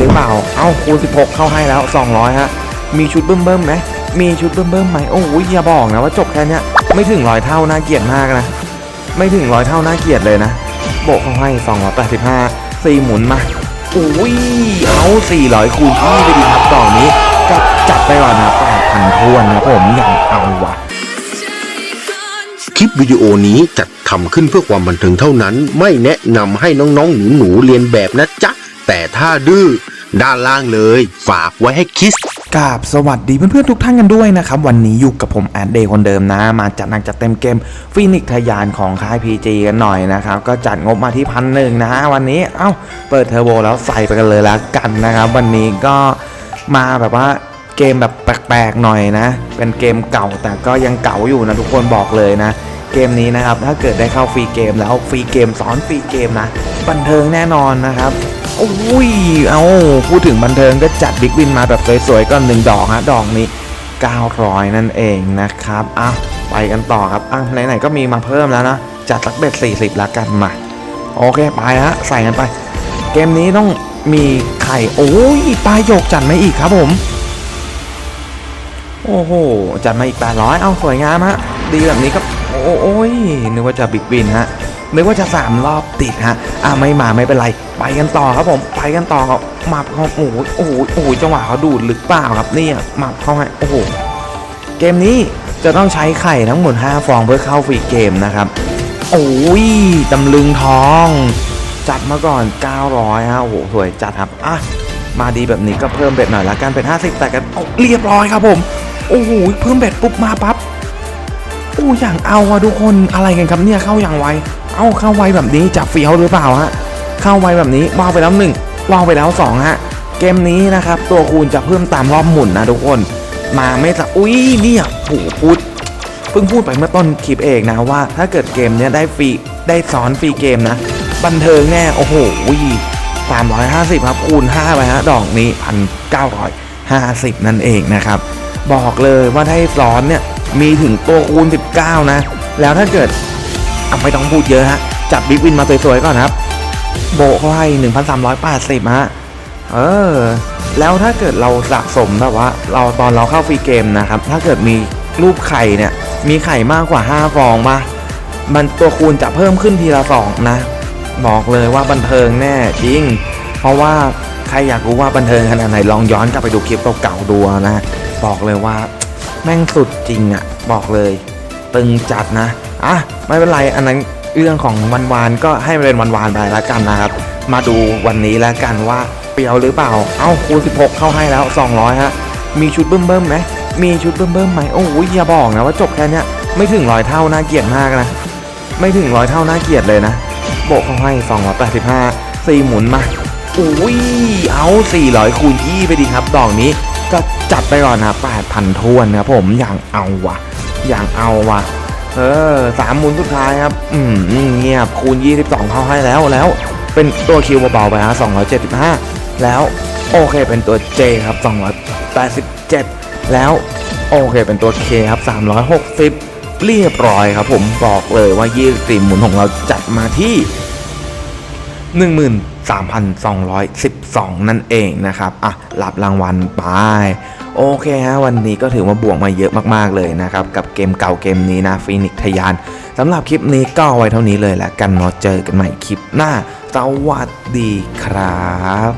หรือเปล่า เอ้าคูณ16 เข้าให้แล้ว 200 ฮะ มีชุดเบิ่มเบิ่มไหมมีชุดเบิ่มเบิ่มไหมโอ้ยอย่าบอกนะว่าจบแค่นี้ไม่ถึงร้อยเท่าน่าเกลียดมากนะ ไม่ถึงร้อยเท่าน่าเกลียดเลยนะ โบกเขาให้ 285สี่หมุนมาอุ้ยเอา400คูณที่ไปดีครับต่อนี้ก็จัดไปก่อนนะ8,000ทวนนะผมอย่างเอาวะคลิปวิดีโอนี้จัดทำขึ้นเพื่อความบันเทิงเท่านั้น ไม่แนะนำให้น้องๆ หนูๆ เรียนแบบนะจ๊ะ แต่ถ้าดื้อด้านล่างเลย ฝากไว้ให้คิสกราบสวัสดีเพื่อนๆทุกท่านกันด้วยนะครับ วันนี้อยู่กับผมแอนเดย์คนเดิมนะ มาจัดหนักจัดเต็มเกมฟินิกทยานของค่าย PG กันหน่อยนะครับ ก็จัดงบมาที่พันหนึ่งนะฮะวันนี้เอ้าเปิดเทอร์โบแล้วใส่ไปกันเลยแล้วกันนะครับ วันนี้ก็มาแบบว่าเกมแบบแปลกๆหน่อยนะ เป็นเกมเก่าแต่ก็ยังเก่าอยู่นะทุกคนบอกเลยนะ เกมนี้นะครับ ถ้าเกิดได้เข้าฟรีเกมแล้วฟรีเกมสอนฟรีเกมนะบันเทิงแน่นอนนะครับโอ้ยเอาพูดถึงบันเทิงก็จัดบิ๊กวินมาแบบสวยๆก็หนึ่งดอกฮะดอกนี้ 900 นั่นเองนะครับอะไปกันต่อครับอะไหนๆก็มีมาเพิ่มแล้วนะจัดสักเบ็ด40ละกันมาโอเคไปฮะใส่กันไป เกมนี้ต้องมีไข่โอ้ยปลาโยกจัดมาอีกครับผม โอ้โหจัดมาอีก 800 เอาสวยงามฮะดีแบบนี้ก็ โอ้ยนึกว่าจะบิ๊กวินฮะนึกว่าจะ3รอบติดฮะอะไม่มาไม่เป็นไร ไปกันต่อครับผมไปกันต่อครับหมับเขาโอ้โหโอ้โหโอ้โหจังหวะเขาดูดหรือเปล่าครับเนี่ยหมับเขาให้โอ้โหเกมนี้จะต้องใช้ไข่ทั้งหมด 5 ฟองเพื่อเข้าฟรีเกมนะครับ โอ้ยตำลึงทอง จัดมาก่อน 900ฮะโอ้โหสวยจัดครับอะมาดีแบบนี้ก็เพิ่มเบ็ดหน่อยละกันเป็น 50 แต่กันเรียบร้อยครับผม โอ้โหเพิ่มเบ็ดปุ๊บมาปั๊บ อ้อย่างเอาอะทุกคนอะไรกันครับเนี่ยเข้าอย่างไว เอาเข้าไวแบบนี้จับเฟี้ยวหรือเปล่าฮะเข้าไวแบบนี้วาวไปแล้วหนึ่งวาวไปแล้วสองฮะเกมนี้นะครับตัวคูณจะเพิ่มตามรอบหมุนนะทุกคน มาไม่สักอุ้ยเนี่ยโอ้พูดเพิ่งพูดไปเมื่อต้นคลิปเองนะว่า ถ้าเกิดเกมเนี้ยได้ฟรีได้สอนฟรีเกมนะ บันเทิงแน่โอ้โหสามร้อยห้าสิบครับคูณห้าไปฮะดอกนี้พันเก้าร้อยห้าสิบนั่นเองนะครับ บอกเลยว่าได้สอนเนี่ย มีถึงตัวคูณ 19 นะ แล้วถ้าเกิดอะไม่ต้องพูดเยอะฮะ จับบิ๊กวินมาสวยๆก่อนครับ โบกเขาให้1,380 ฮะ เออ แล้วถ้าเกิดเราสะสมแบบว่า เราตอนเราเข้าฟรีเกมนะครับ ถ้าเกิดมีรูปไข่เนี่ย มีไข่มากกว่า 5 ฟองมา มันตัวคูณจะเพิ่มขึ้นทีละสองนะ บอกเลยว่าบันเทิงแน่จริง เพราะว่าใครอยากรู้ว่าบันเทิงขนาดไหนลองย้อนกลับไปดูคลิปเก่าๆดูนะ บอกเลยว่า แม่งสุดจริงอะบอกเลย ตึงจัดนะอะไม่เป็นไรอันนั้นเรื่องของวันวานก็ให้มันเป็นวันวานไปแล้วกันนะครับ มาดูวันนี้แล้วกันว่าเปรียวหรือเปล่า เอ้าคูณ16 เข้าให้แล้ว 200ฮะมีชุดเบิ่มเบิ่มไหมมีชุดเบิ่มเบิ่มไหมโอ้ยอย่าบอกนะว่าจบแค่นี้ไม่ถึงร้อยเท่าน่าเกลียดมากนะไม่ถึงร้อยเท่าน่าเกลียดเลยนะโบกเขาให้285สี่หมุนมาอุ้ยเอา400คูณ20ไปดีครับดอกนี้ จัดไปก่อนนะ8,000ทวนนะครับผมอย่างเอาวะอย่างเอาวะเออสามหมุนสุดท้ายครับ อืมเงียบคูณ 22 เข้าให้แล้วแล้ว เป็นตัวคิวเบาๆไปฮะ275 แล้วโอเคเป็นตัว J ครับ 287 แล้วโอเคเป็นตัว K ครับ 360 เรียบร้อยครับผมบอกเลยว่า 24หมุนของเราจัดมาที่ 3,212 นั่นเองนะครับอะรับรางวัลไป โอเคฮะวันนี้ก็ถือว่าบวกมาเยอะมากๆเลยนะครับ กับเกมเก่าเกมนี้นะฟีนิกทยานสำหรับคลิปนี้ก็ไว้เท่านี้เลยแหละกันเนาะเจอกันใหม่คลิปหน้า สวัสดีครับ